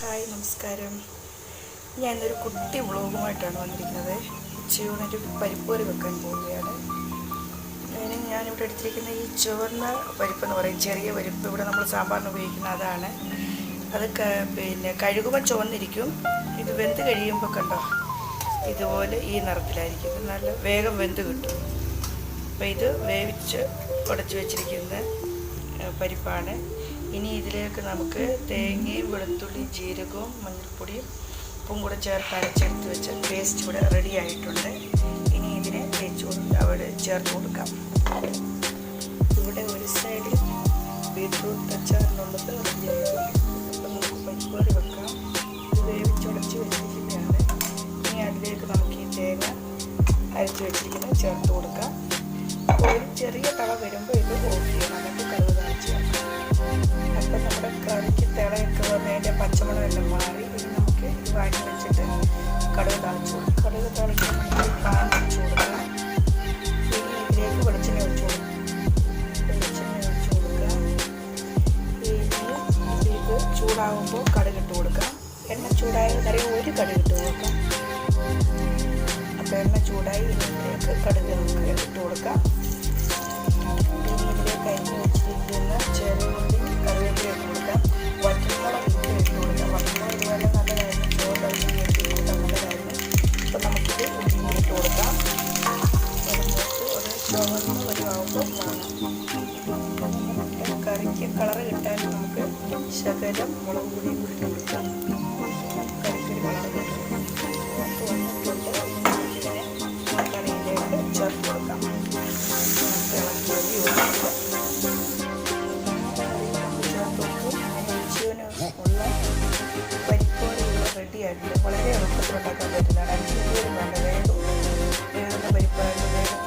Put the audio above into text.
Hi നമസ്കാരം. ഞാൻ ഇന്നൊരു കുട്ടി വ്ളോഗുമായിട്ടാണ് വന്നിരിക്കുന്നത്. ഉച്ചയൂണൊരു പരിപ്പ് കറി വെക്കാൻ പോവുകയാണ്. അതിന് ഞാനിവിടെ എടുത്തിരിക്കുന്ന ഈ ചുവന്ന പരിപ്പ് എന്ന് പറയും. ചെറിയ പരിപ്പ്. ഇവിടെ നമ്മൾ സാമ്പാറിന് ഉപയോഗിക്കുന്ന അതാണ്. അത് പിന്നെ കഴുകുമ്പോൾ ചുവന്നിരിക്കും. ഇത് വെന്ത് കഴിയുമ്പോൾ കണ്ടോ? ഇതുപോലെ ഈ നിറത്തിലായിരിക്കും. നല്ല വേഗം വെന്ത് കിട്ടും. അപ്പോൾ ഇത് വേവിച്ച് ഉടച്ച് വെച്ചിരിക്കുന്ന പരിപ്പാണ്. ഇനി ഇതിലേക്ക് നമുക്ക് തേങ്ങയും വെളുത്തുള്ളിയും ജീരകവും മഞ്ഞൾപ്പൊടിയും ഉപ്പും കൂടെ ചേർത്ത് അരച്ചെടുത്ത് വെച്ച പേസ്റ്റ് ഇവിടെ റെഡി ആയിട്ടുണ്ട്. ഇനി ഇതിനെ തേച്ച് അവിടെ ചേർത്ത് കൊടുക്കാം. ഇവിടെ ഒരു സൈഡിൽ ബീറ്റ്റൂട്ട് അച്ചാറിനുള്ളത് റെഡിയായി അപ്പം നമുക്ക് പരിപ്പാടി വെക്കാം. ഇത് വേവിച്ചുടച്ച് വെച്ചിരിക്കുകയാണ്. ഇനി അതിലേക്ക് നമുക്ക് ഈ തേങ്ങ അരച്ച് വെച്ചിരിക്കുന്നത് ചേർത്ത് കൊടുക്കാം. ഒരു ചെറിയ തള വരുമ്പോൾ ഇത് പച്ചമുളക് എല്ലാം മാറി ഇനി നമുക്ക് ഇത് വാങ്ങി വെച്ചിട്ട് കടുക് തളിച്ചു കടുക് തളിക്കാൻ വേണ്ടി പാൻ വെച്ച് ഇതിലേക്ക് വെളിച്ചെണ്ണ ഒഴിച്ചു കൊടുക്കും. വെളിച്ചെണ്ണ ഒഴിച്ചു കൊടുക്കുക ഇത് ചൂടാകുമ്പോൾ കടുക് ഇട്ട് കൊടുക്കാം. എണ്ണ ചൂടായ നിറയെ ഒരു കടുക് ഇട്ട് കൊടുക്കാം. അപ്പോൾ എണ്ണ ചൂടായി ഇതിലേക്ക് കടുക് നമുക്ക് ഇട്ട് കൊടുക്കാം. ചുവന്ന പൊരുവാകുമ്പോൾ വേണം കറിക്ക് കളറ് കിട്ടാൻ നമുക്ക് ശകലം മുളക് പൊടി കൂടി കൊടുക്കാം കറിക്കൊരു കളറ് കിട്ടും വന്നിട്ടുണ്ട് ഇതിനെ കറിയിലേക്ക് ചേർത്ത് കൊടുക്കാം ഇളക്കി യോജിക്കുക റെഡിയായിട്ടുണ്ട് വളരെ എളുപ്പത്തിൽ ഉണ്ടാക്കാൻ പറ്റുന്നതാണ് അഞ്ച് പേര് വേണ്ട വേഗം വേഗം പരിപ്പായിട്ട് വേഗം